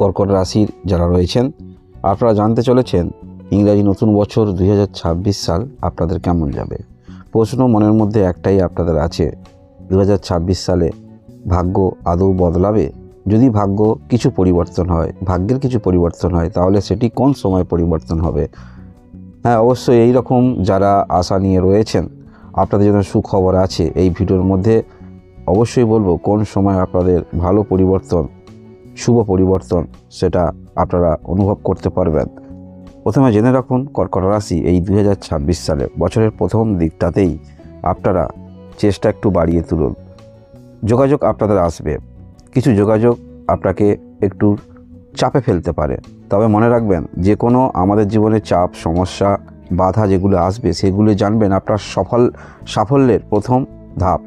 কর্কট রাশির যারা রয়েছেন, আপনারা জানতে চলেছেন ইংরাজি নতুন বছর দু হাজার ছাব্বিশ সাল আপনাদের কেমন যাবে। প্রশ্ন মনের মধ্যে একটাই আপনাদের আছে দু হাজার ছাব্বিশ সালে ভাগ্য আদৌ বদলাবে? যদি ভাগ্য কিছু পরিবর্তন হয়, ভাগ্যের কিছু পরিবর্তন হয়, তাহলে সেটি কোন সময় পরিবর্তন হবে? হ্যাঁ অবশ্যই এই রকম যারা আশা নিয়ে রয়েছেন, আপনাদের জন্য সুখবর আছে এই ভিডিওর মধ্যে। অবশ্যই বলব, কোন সময় আপনাদের ভালো পরিবর্তন শুভ পরিবর্তন, সেটা আপনারা অনুভব করতে পারবেন। প্রথমে জেনে রাখুন, কর্কট রাশি এই দুই হাজার ছাব্বিশ সালে বছরের প্রথম দিকটাতেই আপনারা চেষ্টা একটু বাড়িয়ে তুলুন। যোগাযোগ আপনাদের আসবে। কিছু যোগাযোগ আপনাকে একটু চাপে ফেলতে পারে। তবে মনে রাখবেন, যে কোনো আমাদের জীবনে চাপ, সমস্যা, বাধা যেগুলো আসবে, সেগুলো জানবেন আপনার সফল সাফল্যের প্রথম ধাপ।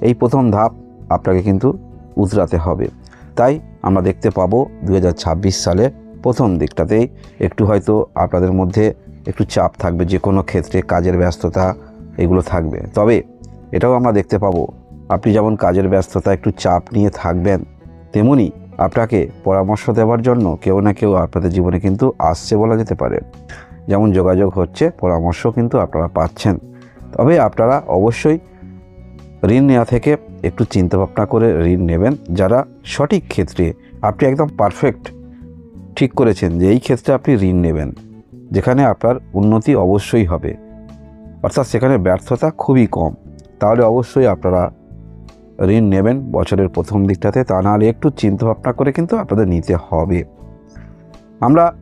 এই প্রথম ধাপ আপনাকে কিন্তু উতরাতে হবে। তাই আমরা দেখতে পাবো দু হাজার ছাব্বিশ সালে প্রথম দিকটাতেই। একটু হয়তো আপনাদের মধ্যে একটু চাপ থাকবে, যে কোনো ক্ষেত্রে কাজের ব্যস্ততা এগুলো থাকবে। তবে এটাও আমরা দেখতে পাবো, আপনি যেমন কাজের ব্যস্ততা একটু চাপ নিয়ে থাকবেন, তেমনি আপনাকে পরামর্শ দেওয়ার জন্য কেউ না কেউ আপনাদের জীবনে কিন্তু আসছে বলা যেতে পারে। যেমন যোগাযোগ হচ্ছে, পরামর্শ কিন্তু আপনারা পাচ্ছেন। তবে আপনারা অবশ্যই ঋণ নেওয়া থেকে একটু চিন্তাভাবনা করে ঋণ নেবেন। যারা সঠিক ক্ষেত্রে আপনি একদম পারফেক্ট ঠিক করেছেন যে এই ক্ষেত্রে আপনি ঋণ নেবেন, যেখানে আপনার উন্নতি অবশ্যই হবে। অর্থাৎ সেখানে ব্যর্থতা খুবই কম। তাহলে অবশ্যই আপনারা ঋণ নেবেন বছরের প্রথম দিকটাতে। তা নাহলে একটু চিন্তাভাবনা করে কিন্তু আপনাদের নিতে হবে। আমরা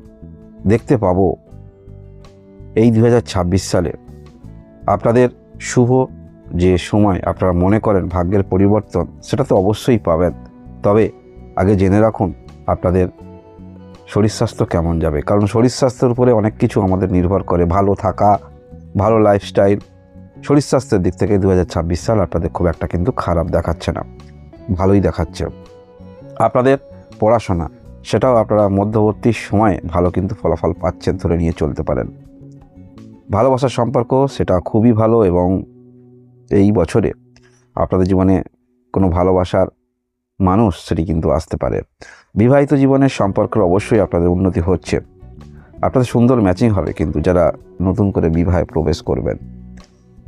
দেখতে পাবো এই দু হাজার ছাব্বিশ সালে আপনাদের শুভ যে সময় আপনারা মনে করেন ভাগ্যের পরিবর্তন, সেটা তো অবশ্যই পাবেন। তবে আগে জেনে রাখুন আপনাদের শরীর স্বাস্থ্য কেমন যাবে। কারণ শরীর স্বাস্থ্যের উপরে অনেক কিছু আমাদের নির্ভর করে, ভালো থাকা, ভালো লাইফস্টাইল শরীর স্বাস্থ্যের দিক থেকে দু হাজার ছাব্বিশ সাল আপনাদের খুব একটা কিন্তু খারাপ দেখাচ্ছে না, ভালোই দেখাচ্ছে। আপনাদের পড়াশোনা, সেটাও আপনারা মধ্যবর্তী সময়ে ভালো কিন্তু ফলাফল পাচ্ছেন ধরে নিয়ে চলতে পারেন। ভালোবাসার সম্পর্ক, সেটা খুবই ভালো এবং এই বছরে আপনাদের জীবনে কোনো ভালোবাসার মানুষ সেটি কিন্তু আসতে পারে। বিবাহিত জীবনের সম্পর্কের অবশ্যই আপনাদের উন্নতি হচ্ছে। আপনাদের সুন্দর ম্যাচিং হবে কিন্তু যারা নতুন করে বিবাহে প্রবেশ করবেন।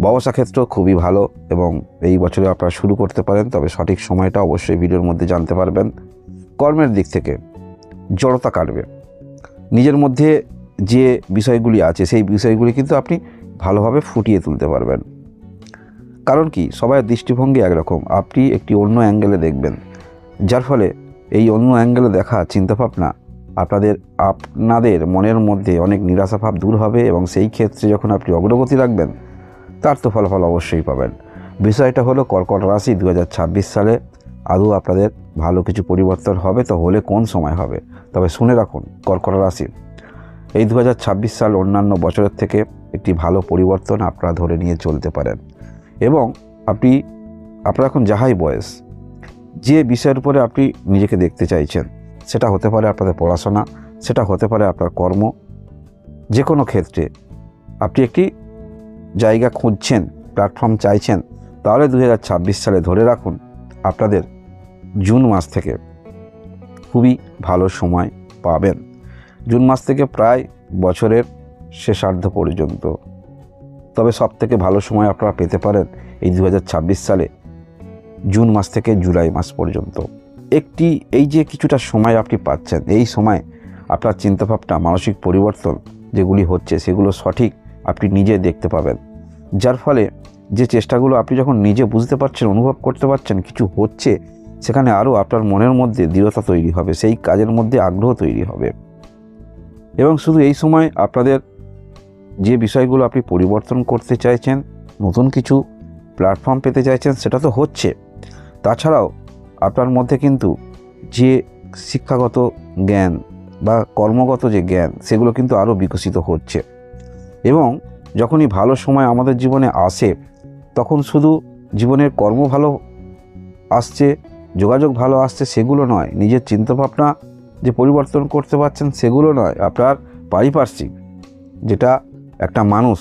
ব্যবসা ক্ষেত্র খুবই ভালো এবং এই বছরে আপনারা শুরু করতে পারেন, তবে সঠিক সময়টা অবশ্যই ভিডিওর মধ্যে জানতে পারবেন। কর্মের দিক থেকে জড়তা কাটবে। নিজের মধ্যে যে বিষয়গুলি আছে, সেই বিষয়গুলি কিন্তু আপনি ভালোভাবে ফুটিয়ে তুলতে পারবেন। কারণ কি? সবাই দৃষ্টিভঙ্গি একরকম। আপনি একটি অন্য অ্যাঙ্গেলে দেখবেন। যার ফলে এই অন্য অ্যাঙ্গেলে দেখা চিন্তাভাবনা আপনাদের আপনাদের মনের মধ্যে অনেক নিরাশাভাব দূর হবে এবং সেই ক্ষেত্রে যখন আপনি অগ্রগতি রাখবেন, তার তো ফলাফল অবশ্যই পাবেন। বিষয়টা হলো কর্কট রাশি দু হাজার ছাব্বিশ সালে আদৌ আপনাদের ভালো কিছু পরিবর্তন হবে তো হলে কোন সময় হবে? তবে শুনে রাখুন, কর্কট রাশি। এই দু হাজার ছাব্বিশ সাল অন্যান্য বছরের থেকে একটি ভালো পরিবর্তন আপনারা ধরে নিয়ে চলতে পারেন। এবং আপনি, আপনার এখন যাহাই বয়স, যে বিষয়ের উপরে আপনি নিজেকে দেখতে চাইছেন, সেটা হতে পারে আপনাদের পড়াশোনা, সেটা হতে পারে আপনার কর্ম যে কোনো ক্ষেত্রে আপনি একটি জায়গা খুঁজছেন প্ল্যাটফর্ম চাইছেন, তাহলে দু হাজার ছাব্বিশ সালে ধরে রাখুন আপনাদের জুন মাস থেকে খুবই ভালো সময় পাবেন। জুন মাস থেকে প্রায় বছরের শেষার্ধ পর্যন্ত। তবে সব থেকে ভালো সময় আপনারা পেতে পারেন এই দু হাজার ছাব্বিশ সালে, জুন মাস থেকে জুলাই মাস পর্যন্ত। একটি, এই যে কিছুটা সময় আপনি পাচ্ছেন, এই সময় আপনার চিন্তাভাবনা, মানসিক পরিবর্তন যেগুলি হচ্ছে সেগুলো সঠিক আপনি নিজে দেখতে পাবেন। যার ফলে যে চেষ্টাগুলো আপনি যখন নিজে বুঝতে পারছেন, অনুভব করতে পারছেন কিছু হচ্ছে, সেখানে আরও আপনার মনের মধ্যে দৃঢ়তা তৈরি হবে, সেই কাজের মধ্যে আগ্রহ তৈরি হবে। এবং শুধু এই সময় আপনাদের যে বিষয়গুলো আপনি পরিবর্তন করতে চাইছেন, নতুন কিছু প্ল্যাটফর্ম পেতে চাইছেন, সেটা তো হচ্ছে। তাছাড়াও আপনার মধ্যে কিন্তু যে শিক্ষাগত জ্ঞান বা কর্মগত যে জ্ঞান, সেগুলো কিন্তু আরও বিকশিত হচ্ছে। এবং যখনই ভালো সময় আমাদের জীবনে আসে, তখন শুধু জীবনের কর্ম ভালো আসছে, যোগাযোগ ভালো আসছে, সেগুলো নয়। নিজের চিন্তাভাবনা যে পরিবর্তন করতে পারছেন, সেগুলো নয়। আপনার পারিপার্শ্বিক, যেটা একটা মানুষ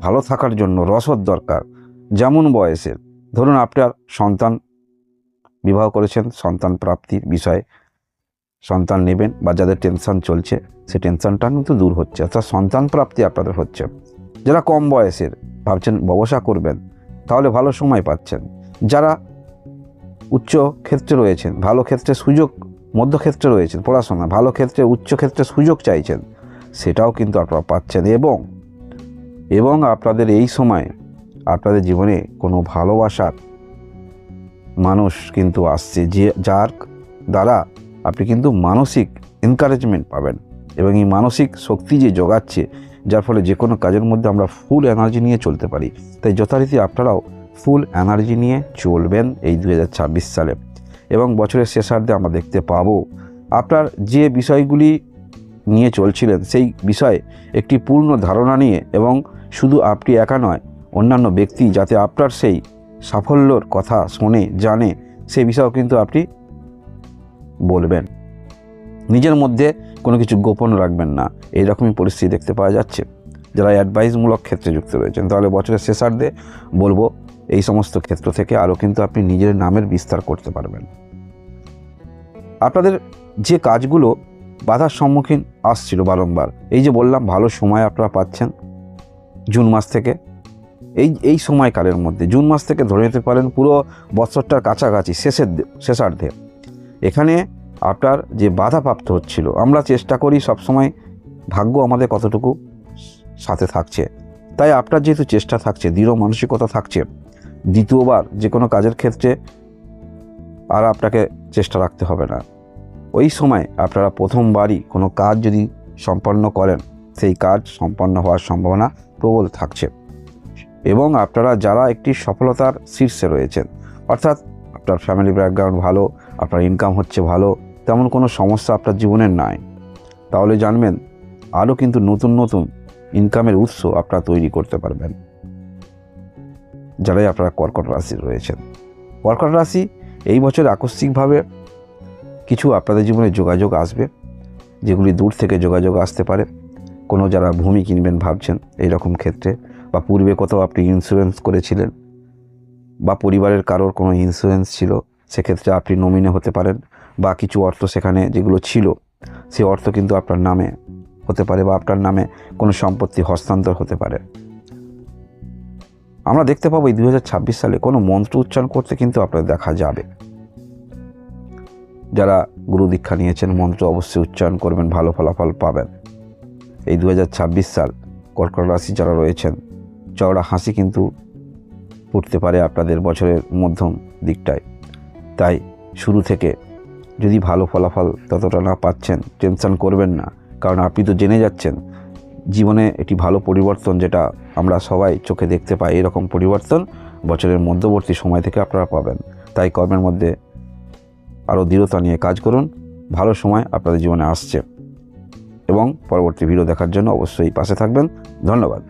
ভালো থাকার জন্য রসদ দরকার, যেমন বয়সের। ধরুন আপনার সন্তান বিবাহ করেছেন, সন্তান প্রাপ্তির বিষয়ে সন্তান নেবেন বা যাদের টেনশন চলছে, সে টেনশনটা কিন্তু দূর হচ্ছে। অর্থাৎ সন্তান প্রাপ্তি আপনাদের হচ্ছে। যারা কম বয়সের, ভাবছেন ব্যবসা করবেন, তাহলে ভালো সময় পাচ্ছেন। যারা উচ্চ ক্ষেত্রে রয়েছেন, ভালো ক্ষেত্রে সুযোগ মধ্যক্ষেত্রে রয়েছেন, পড়াশোনা, ভালো ক্ষেত্রে, উচ্চ ক্ষেত্রে সুযোগ চাইছেন, সেটাও কিন্তু আপনারা পাচ্ছেন এবং এবং আপনাদের এই সময় আপনাদের জীবনে কোনো ভালোবাসার মানুষ কিন্তু আসছে যে যার দ্বারা আপনি কিন্তু মানসিক এনকারেজমেন্ট পাবেন এবং এই মানসিক শক্তি যে যোগাচ্ছে যার ফলে যে কোনো কাজের মধ্যে আমরা ফুল এনার্জি নিয়ে চলতে পারি। তাই যথারীতি আপনারাও ফুল এনার্জি নিয়ে চলবেন এই দু হাজার ছাব্বিশ সালে। এবং বছরের শেষার্ধে আমরা দেখতে পাবো, আপনার যে বিষয়গুলি নিয়ে চলছিলেন, সেই বিষয়ে একটি পূর্ণ ধারণা নিয়ে এবং শুধু আপনি একা নয়, অন্যান্য ব্যক্তি যাতে আপনার সেই সাফল্যর কথা শোনে, জানে, সে বিষয়েও কিন্তু আপনি বলবেন। নিজের মধ্যে কোনো কিছু গোপন রাখবেন না। এইরকমই পরিস্থিতি দেখতে পাওয়া যাচ্ছে। যারা অ্যাডভাইসমূলক ক্ষেত্রে যুক্ত রয়েছেন, তাহলে বছরের শেষার্ধে বলব, এই সমস্ত ক্ষেত্র থেকে আরও কিন্তু আপনি নিজের নামের বিস্তার করতে পারবেন। আপনাদের যে কাজগুলো বাধার সম্মুখীন আসছিল বারংবার, এই যে বললাম, ভালো সময় আপনারা পাচ্ছেন। জুন মাস থেকে। এই এই সময়কালের মধ্যে, জুন মাস থেকে ধরে নিতে পারেন পুরো বছরটার কাছাকাছি, শেষের শেষার্ধে। এখানে আপনার যে বাধাপ্রাপ্ত হচ্ছিল, আমরা চেষ্টা করি সবসময় ভাগ্য আমাদের কতটুকু সাথে থাকছে। তাই আপনার যেহেতু চেষ্টা থাকছে, দৃঢ় মানসিকতা থাকছে, দ্বিতীয়বার যে কোনো কাজের ক্ষেত্রে আর আপনাকে চেষ্টা রাখতে হবে না। ওই সময় আপনারা প্রথমবারই কোনো কাজ যদি সম্পন্ন করেন সেই কাজ সম্পন্ন হওয়ার সম্ভাবনা প্রবল থাকছে। এবং আপনারা যারা একটি সফলতার শীর্ষে রয়েছেন, অর্থাৎ আপনার ফ্যামিলি ব্যাকগ্রাউন্ড ভালো, আপনার ইনকাম হচ্ছে ভালো, তেমন কোনো সমস্যা আপনার জীবনের নাই, তাহলে জানবেন আরও কিন্তু নতুন নতুন ইনকামের উৎস আপনারা তৈরি করতে পারবেন। যারাই আপনারা কর্কট রাশি রয়েছেন। কর্কট রাশি এই বছর আকস্মিকভাবে কিছু আপনাদের জীবনে যোগাযোগ আসবে, যেগুলি দূর থেকে যোগাযোগ আসতে পারে। কোনো যারা ভূমি কিনবেন ভাবছেন এই রকম ক্ষেত্রে বা পূর্বে কোথাও আপনি ইন্স্যুরেন্স করেছিলেন বা পরিবারের কারোর কোনো ইন্স্যুরেন্স ছিল, সেক্ষেত্রে আপনি নমিনে হতে পারেন বা কিছু অর্থ সেখানে যেগুলো ছিল সেই অর্থ কিন্তু আপনার নামে হতে পারে বা আপনার নামে কোনো সম্পত্তি হস্তান্তর হতে পারে। আমরা দেখতে পাবো এই দু হাজার ছাব্বিশ সালে কোনো মন্ত্র উচ্চারণ করতে কিন্তু আপনার দেখা যাবে। যারা গুরু দীক্ষা নিয়েছেন, মন্ত্র অবশ্যই উচ্চারণ করবেন, ভালো ফলাফল পাবেন। এই দু হাজার ছাব্বিশ সাল কর্কট রাশি যারা রয়েছেন, চওড়া হাসি কিন্তু ফুটতে পারে আপনাদের বছরের মধ্যম দিকটায়। তাই শুরু থেকে যদি ভালো ফলাফল ততটা না পাচ্ছেন, টেনশন করবেন না। কারণ আপনি তো জেনে যাচ্ছেন, জীবনে একটি ভালো পরিবর্তন যেটা আমরা সবাই চোখে দেখতে পাই, এরকম পরিবর্তন বছরের মধ্যবর্তী সময় থেকে আপনারা পাবেন। তাই কর্মের মধ্যে আরও দৃঢ়তা নিয়ে কাজ করুন। ভালো সময় আপনাদের জীবনে আসছে। এবং পরবর্তী ভিডিও দেখার জন্য অবশ্যই পাশে থাকবেন। ধন্যবাদ।